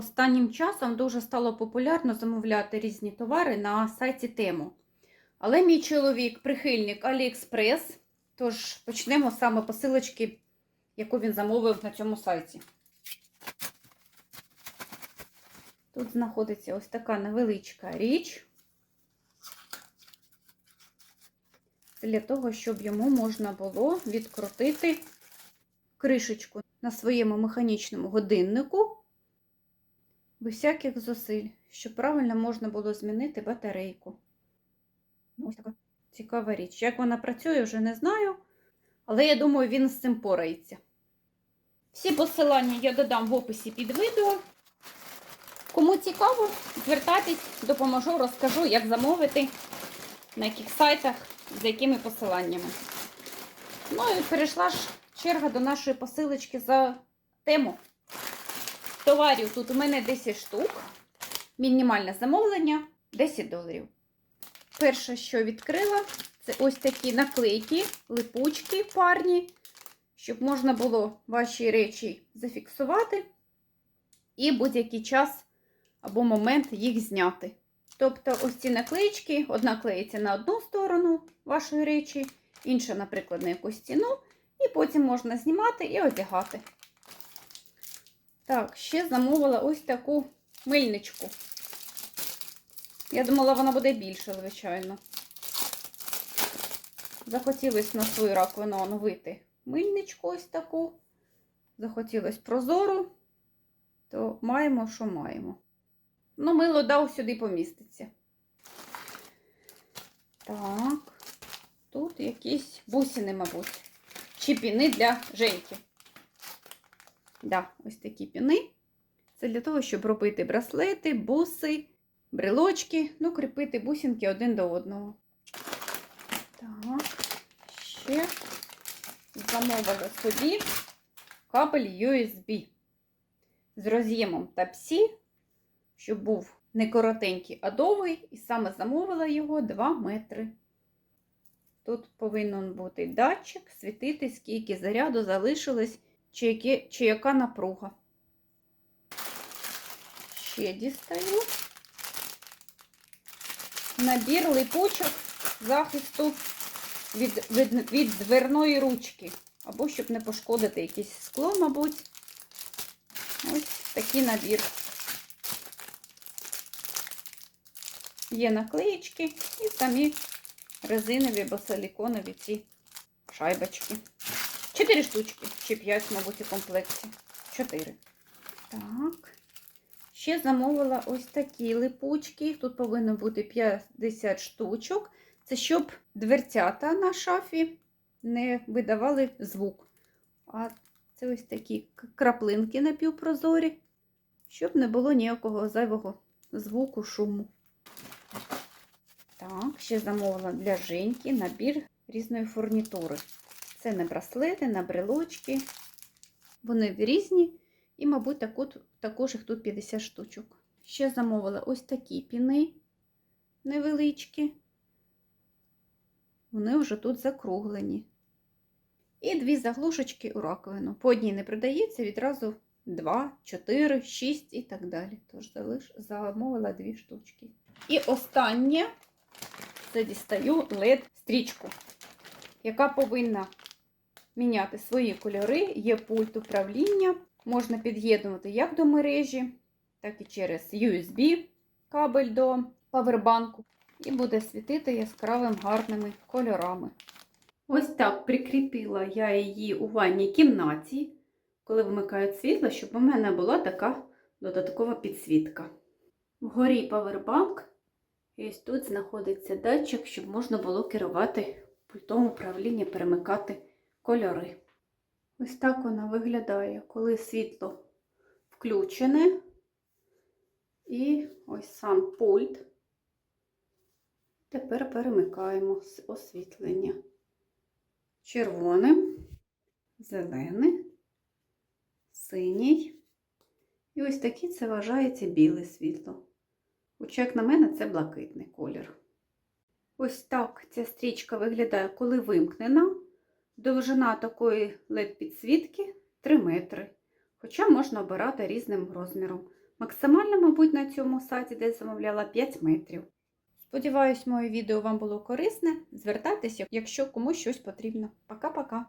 Останнім часом дуже стало популярно замовляти різні товари на сайті Тему. Але мій чоловік прихильник AliExpress, тож почнемо саме посилочки, яку він замовив на цьому сайті. Тут знаходиться ось така невеличка річ. Для того, щоб йому можна було відкрутити кришечку на своєму механічному годиннику без всяких зусиль, щоб правильно можна було змінити батарейку. Ну, Ось така цікава річ. Як вона працює, вже не знаю, але я думаю, він з цим порається. Всі посилання я додам в описі під відео. Кому цікаво, звертайтесь, допоможу, розкажу, як замовити, на яких сайтах, з якими посиланнями. Ну і перейшла ж черга до нашої посилочки за тему. Товарів тут у мене 10 штук. Мінімальне замовлення 10 доларів. Перше, що відкрила, це ось такі наклейки, липучки парні, щоб можна було ваші речі зафіксувати і будь-який час або момент їх зняти. Тобто, ось ці наклеїчки, одна клеїться на одну сторону вашої речі, інша, наприклад, на якусь стіну, і потім можна знімати і одягати. Так, ще замовила ось таку мильничку. Я думала, вона буде більша, звичайно. Захотілося на свою раковину оновити мильничку ось таку. Захотілося прозору, то маємо, що маємо. Ну, мило дав сюди поміститься. Так, тут якісь бусини, мабуть. Чи піни для Женьки. Да, ось такі піни. Це для того, щоб робити браслети, буси, брелочки, ну, кріпити бусинки один до одного. Так, ще замовила собі кабель USB з роз'ємом Type-C, щоб був не коротенький, а довгий, і саме замовила його 2 метри. Тут повинен бути датчик, світити, скільки заряду залишилось, чи, яке, чи яка напруга. Ще дістаю. Набір липучок захисту від, від, від дверної ручки. Або щоб не пошкодити якесь скло, мабуть. Ось такий набір. Є наклеїчки і самі резинові або силіконові ці шайбочки. Чотири штучки, чи п'ять, мабуть, у комплекті. Чотири. Так. Ще замовила ось такі липучки. Тут повинно бути 50 штучок. Це щоб дверцята на шафі не видавали звук. А це ось такі краплинки напівпрозорі, щоб не було ніякого зайвого звуку, шуму. Так, ще замовила для Женьки набір різної фурнітури. Це не браслети, не брелочки. Вони різні. І, мабуть, таку, також їх тут 50 штучок. Ще замовила ось такі піни невеличкі. Вони вже тут закруглені. І дві заглушечки у раковину. По одній не продається, відразу 2, 4, 6 і так далі. Тож залиш, замовила дві штучки. І останнє це дістаю LED-стрічку, яка повинна міняти свої кольори. Є пульт управління. Можна під'єднувати як до мережі, так і через USB кабель до павербанку. І буде світити яскравим гарними кольорами. Ось так прикріпила я її у ванній кімнаті, коли вмикають світло, щоб у мене була така додаткова підсвітка. Вгорі павербанк. І ось тут знаходиться датчик, щоб можна було керувати пультом управління, перемикати кольори. Ось так вона виглядає, коли світло включене. І ось сам пульт. Тепер перемикаємо освітлення. Червоним, зелений, синій. І ось такий це вважається біле світло. Хоча, як на мене, це блакитний колір. Ось так ця стрічка виглядає, коли вимкнена. Довжина такої LED-підсвітки 3 метри. Хоча можна обирати різним розміром. Максимально, мабуть, на цьому сайті, де замовляла 5 метрів. Сподіваюсь, моє відео вам було корисне. Звертайтеся, якщо комусь щось потрібно. Пока-пока!